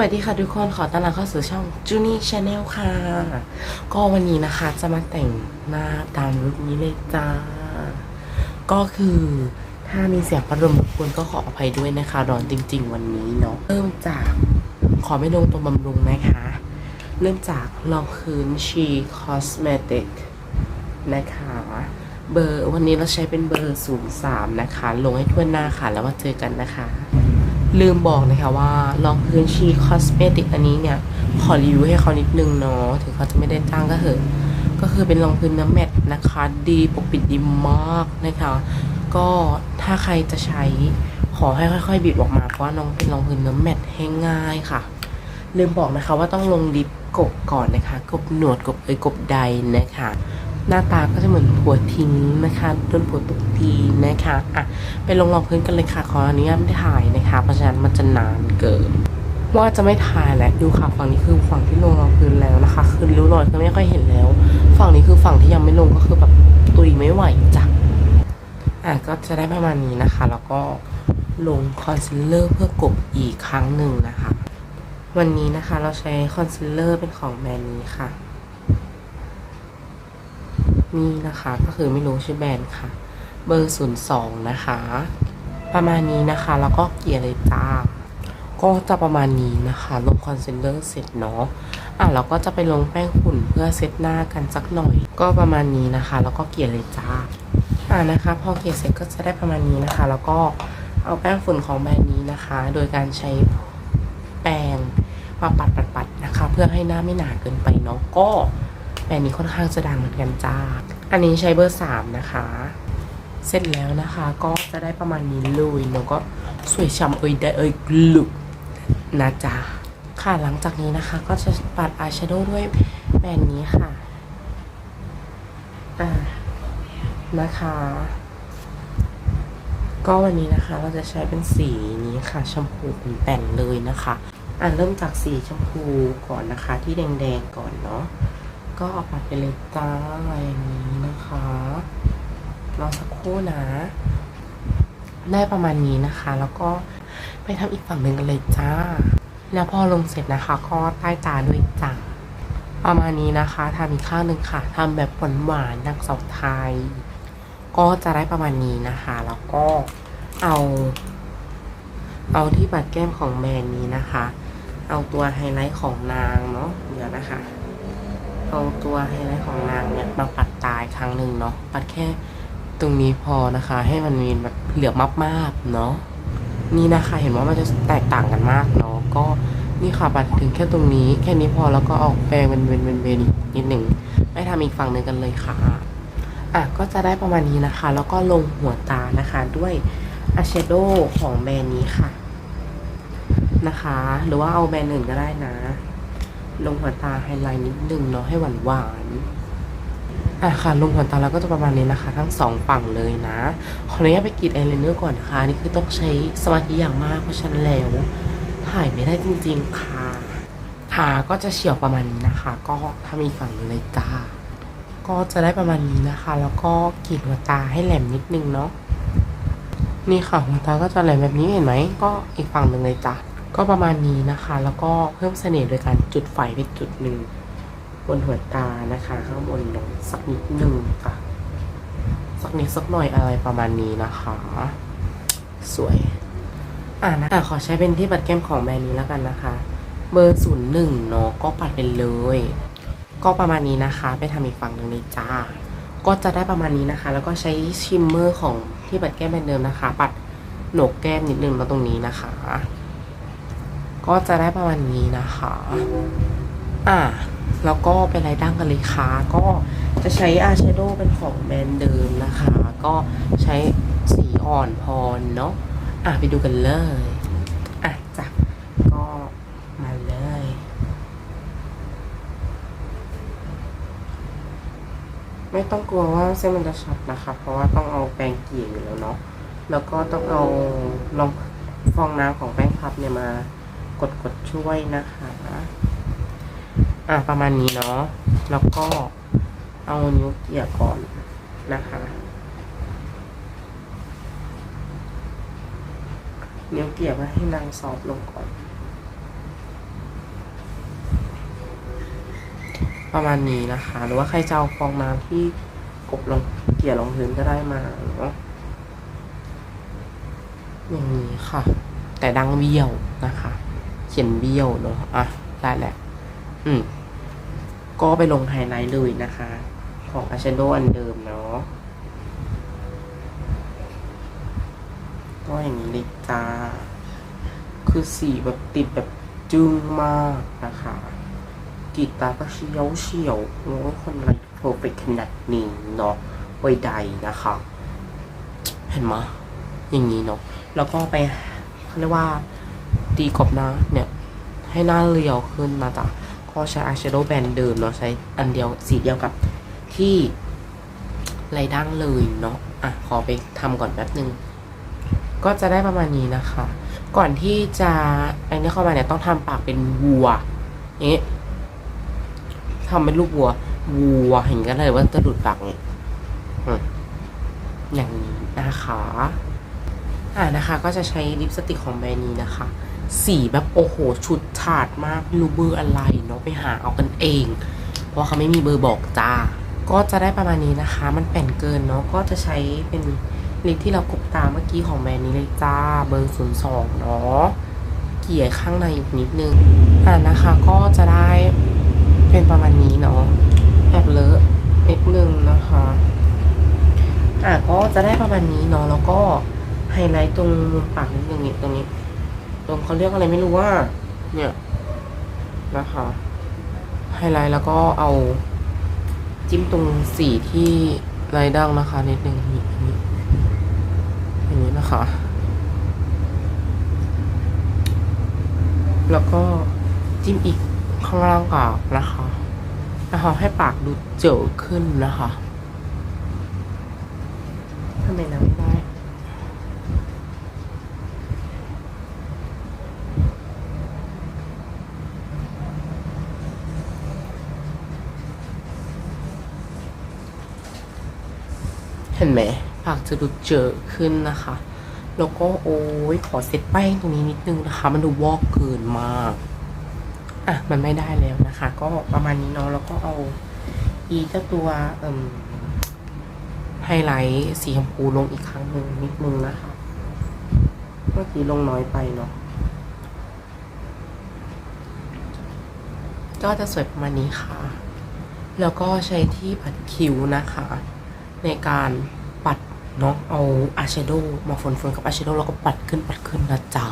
วัสดีค่ะทุกคนขอต้อนรับเข้าสู่ช่อง Junie Channel ค่ะ ก็วันนี้นะคะจะมาแต่งหน้าตามลุคนี้เลยจ้า ก็คือถ้ามีเสียงพัดลมรบกวนก็ขออภัยด้วยนะคะร้อนจริง ๆ วันนี้เนาะเริ่มจากขอไม่ลงตัวบำรุงนะคะ เริ่มจากรองพื้นชีคอสเมติกนะคะ เบอร์วันนี้เราใช้เป็นเบอร์ 03 นะคะ ลงให้ทั่วหน้าค่ะ แล้วมาเจอกันนะคะ ลืมบอกนะคะว่ารองพื้นชีคอสเมติกอันนี้เนี่ยขอรีวิวให้เขานิดนึงเนาะถึงเขาจะไม่ได้จ้างก็เถอะก็คือเป็นรองพื้นเนื้อแมตนะคะ ดีปกปิดดีมากนะคะ ก็ถ้าใครจะใช้ขอให้ค่อยๆ บีบออกมาเพราะว่าน้องเป็นรองพื้นเนื้อแมตต์ให้ง่ายค่ะ ลืมบอกนะคะว่าต้องลงลิปกบก่อนนะคะ กบหนวดกบเอยกบใดนะคะ หน้าตาก็จะเหมือนผัวทิ้งนะคะโดนผัวตบตีนะคะอะไปลงรองพื้นกันเลยค่ะขออนุญาตไม่ได้ถ่ายนะคะเพราะฉะนั้นมันจะนานเกินว่าจะไม่ถ่ายแหละดูค่ะฝั่งนี้คือฝั่งที่ลงรองพื้นแล้วนะคะ คือริ้วรอยก็ไม่ค่อยเห็นแล้ว ฝั่งนี้คือฝั่งที่ยังไม่ลงก็คือแบบตุยไม่ไหวจ้ะอะก็จะได้ประมาณนี้นะคะ แล้วก็ลงคอนซีลเลอร์เพื่อกบอีกครั้งหนึ่งนะคะ วันนี้นะคะเราใช้คอนซีลเลอร์เป็นของแบรนด์นี้ค่ะ นี่นะคะก็คือไม่รู้ชื่อแบรนด์ค่ะ เบอร์ศูนย์สองนะคะ ประมาณนี้นะคะแล้วก็เกลี่ยเลยจ้าก็จะประมาณนี้นะคะลงคอนซีลเลอร์เสร็จเนาะอะเราก็จะไปลงแป้งฝุ่นเพื่อเซตหน้ากันสักหน่อย ก็ประมาณนี้นะคะ แล้วก็เกลี่ยเลยจ้าอะนะคะ พอเกลี่ยเสร็จก็จะได้ประมาณนี้นะคะ แล้วก็เอาแป้งฝุ่นของแบรนด์นี้นะคะ โดยการใช้แป้งมาปัดปัดปัดๆๆนะคะ เพื่อให้หน้าไม่หนาเกินไปเนาะก็ แบรนด์นี้ค่อนข้างจะดังเหมือนกันจ้า อันนี้ใช้เบอร์สามนะคะ เสร็จแล้วนะคะก็จะได้ประมาณนี้เลยเนาะก็สวยช่ำเอ้ยได้เอ้ยกลุกนะจ๊ะค่ะหลังจากนี้นะคะก็จะปัดอายแชโดว์ด้วยแบรนด์นี้ค่ะอ่านะคะ ก็วันนี้นะคะเราจะใช้เป็นสีนี้ค่ะชมพูเป็นแต่นเลยนะคะ อ่าเริ่มจากสีชมพูก่อนนะคะ ที่แดงๆก่อนเนาะ ก็เอาปัดไปเลยจ้าอย่างนี้นะคะรอสักครู่นะ ได้ประมาณนี้นะคะ แล้วก็ไปทำอีกฝั่งหนึ่งกันเลยจ้า แล้วพอลงเสร็จนะคะ ก็ใต้ตาด้วยจ้าประมาณนี้นะคะทำอีกข้างหนึ่งค่ะทำแบบหวานหวานๆนางสาวไทย ก็จะได้ประมาณนี้นะคะ แล้วก็เอา เอาที่ปัดแก้มของแบรนนี้นะคะ เอาตัวไฮไลท์ของนางเนาะเดี๋ยวนะคะ เอาตัวไฮไลท์ของนางเนี่ยมาปัดตายครั้งหนึ่งเนาะปัดแค่ตรงนี้พอนะคะ ให้มันมีแบบเหลืองมากๆเนาะนี่นะคะเห็นว่ามันจะแตกต่างกันมากเนาะก็นี่ค่ะปัดถึงแค่ตรงนี้ แค่นี้พอแล้วก็เอาแปรงเป็นเวนเวนเวนอีกนิดหนึ่งไปทำอีกฝั่งหนึ่งกันเลยค่ะอะก็จะได้ประมาณนี้นะคะ แล้วก็ลงหัวตานะคะด้วยอายแชโดว์ของแบรนด์นี้ค่ะนะคะ หรือว่าเอาแบรนด์อื่นก็ได้นะ ลงหัวตาไฮไลท์นิดนึงเนาะให้หวานหวานอะค่ะลงหัวตาแล้วก็จะประมาณนี้นะคะ ทั้งสองฝั่งเลยนะขออนุญาตไปกรีดอายไลเนอร์ก่อนนะคะนี่คือต้องใช้สมาธิอย่างมากเพราะฉะนั้นแล้วถ่ายไม่ได้จริง ๆ ค่ะขาก็จะเฉียวประมาณนี้นะคะ ก็ถ้ามีฝั่งหนึ่งเลยจ้าก็จะได้ประมาณนี้นะคะ แล้วก็กรีดหัวตาให้แหลมนิดนึงเนาะนี่ค่ะหัวตาก็จะแหลมแบบนี้เห็นไหมก็อีกฝั่งหนึ่งเลยจ้ะ ก็ประมาณนี้นะคะ แล้วก็เพิ่มเสน่ห์โดยการจุดไฟไปจุดหนึ่งบนหัวตานะคะ ข้างบนลงสักนิดหนึ่งค่ะ สักนิดสักหน่อยอะไรประมาณนี้นะคะ สวย อ่านะอ่ขอใช้เป็นที่ปัดแก้มของแบรนด์นี้แล้วกันนะคะ เบอร์ศูนย์หนึ่งเนาะก็ปัดไปเลย ก็ประมาณนี้นะคะ ไปทำอีกฝั่งหนึ่งเลยจ้า ก็จะได้ประมาณนี้นะคะ แล้วก็ใช้ชิมเมอร์ของที่ปัดแก้มแบรนด์เดิมนะคะ ปัดโหนกแก้มนิดนึงมาตรงนี้นะคะ ก็จะได้ประมาณนี้นะคะ อ่าแล้วก็เป็นไรดั้งกันเลยค่ะ ก็จะใช้อายแชโดว์เป็นของแบรนด์เดิมนะคะ ก็ใช้สีอ่อนพรเนาะ อะไปดูกันเลยอะจ้ะก็มาเลย ไม่ต้องกลัวว่าเส้นมันจะช็อตนะคะ เพราะว่าต้องเอาแปรงเกลี่ยอยู่แล้วเนาะ แล้วก็ต้องเอาลองฟองน้ำของแป้งพับเนี่ยมา กดกดช่วยนะคะ อะประมาณนี้เนาะ แล้วก็เอานิ้วเกี่ยก่อนนะคะ นิ้วเกี่ยไว้ให้นางสอบลงก่อน ประมาณนี้นะคะ หรือว่าใครจะเอาฟองน้ำที่กบลงเกี่ยลงพื้นก็ได้มาเนาะอย่างนี้ค่ะ แต่ดังเบี้ยวนะคะ ขียนเบี้ยวเนาะอะได้แหละ อืม ก็ไปลงไฮไลท์เลยนะคะ ของอาชโดอันเดิมเนาะก็อย่างนี้เลยจ้า คือสีแบบติดแบบจึ้งมากนะคะกรีดตาก็เฉียวเฉียวโอ้คนอะไรเพอร์เฟกขนาดนี้เนาะไว้ใดนะคะ เห็นไหมอย่างนี้เนาะ แล้วก็ไปเขาเรียกว่า ตีกรอบหน้าเนี่ย ให้หน้าเรียวขึ้นนะจ๊ะก็ใช้อายแชโดว์แบนเดิมเนาะใช้อันเดียวสีเดียวกับที่ไรดั้งเลยเนาะอะขอไปทำก่อนแป๊บนึง ก็จะได้ประมาณนี้นะคะ ก่อนที่จะไอ้นี่เข้ามาเนี่ยต้องทำปากเป็นวัวอย่างนี้ทำเป็นรูปวัววัวเห็นกันเลยว่าจะหลุดปากเนี่ยอืมอย่างนี้นะคะ อ่านะคะ ก็จะใช้ลิปสติกของแบรนด์นี้นะคะ สีแบบโอ้โห ชุดฉาดมากไม่รู้เบอร์อะไรเนาะไปหาเอากันเอง เพราะเขาไม่มีเบอร์บอกจ้า ก็จะได้ประมาณนี้นะคะ มันแป่นเกินเนาะก็จะใช้เป็นลิปที่เรากบตาเมื่อกี้ของแบรนด์นี้เลยจ้าเบอร์ศูนย์สองเนาะเกี่ยข้างในอีกนิดนึงอ่านะคะก็จะได้เป็นประมาณนี้เนาะแอบเลอะนิดนึงนะคะอะก็จะได้ประมาณนี้เนาะแล้วก็ ไฮไลท์ตรงมุมปากนิดนึงนี่ตรงนี้ ตรงเขาเรียกอะไรไม่รู้ว่า เนี่ยนะคะไฮไลท์แล้วก็เอาจิ้มตรงสีที่ไรดั้งนะคะนิดนึงนี่อันนี้อย่างนี้นะคะ แล้วก็จิ้มอีกข้างล่างปากนะคะนะคะให้ปากดูเจ๋อขึ้นนะคะทำไมนะไม่ได้ เห็นไหมปากจะดูเจอขึ้นนะคะ แล้วก็โอ้ยขอเซตแป้งตรงนี้นิดนึงนะคะ มันดูวอกเกินมากอะมันไม่ได้แล้วนะคะ ก็ประมาณนี้เนาะแล้วก็เอา อีเจ้าตัวเอ่มไฮไลท์สีชมพูลงอีกครั้งหนึ่งนิดนึงนะคะ เมื่อกี้ลงน้อยไปเนาะก็จะสวยประมาณนี้ค่ะ แล้วก็ใช้ที่ปัดคิ้วนะคะ ในการปัดเนาะเอาอายแชโดว์มาฝนๆกับอายแชโดว์แล้วก็ปัดขึ้นปัดขึ้นนะจ๊ะ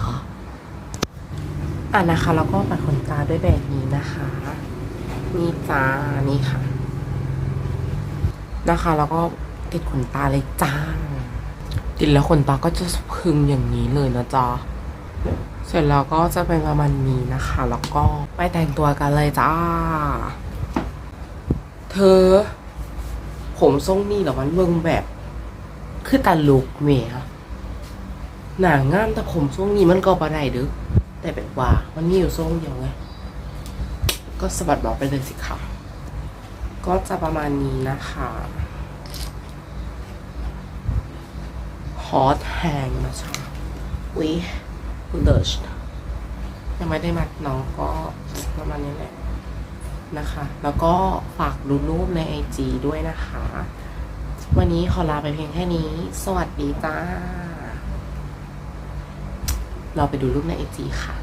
อะนะคะแล้วก็ปัดขนตาด้วยแบบนี้นะคะนี่จ้านี่ค่ะ นะคะ แล้วก็ติดขนตาเลยจ้าติดแล้วขนตาก็จะพึงอย่างนี้เลยนะจ๊ะเสร็จแล้วก็จะเป็นประมาณนี้นะคะ แล้วก็ไปแต่งตัวกันเลยจ้า เธอ ผมทรงนี่เหรอมันเบิ่งแบบ คือตาลุกเมียหนางามแต่ผมทรงนี้มันก็บ่ได้ด้อแต่แบบว่ามันมีอยู่ทรงเดียวไงก็สะบัดบอกไปเลยสิค่ะก็จะประมาณนี้นะคะฮอตแฮงนะจ๊ะวิเลิชยังไม่ได้มัดน้องก็ประมาณนี้แหละ นะคะ แล้วก็ฝากดูรูปในไอจด้วยนะคะ วันนี้ขอลาไปเพียงแค่นี้ สวัสดีจ้า เราไปดูรูปในไอจค่ะ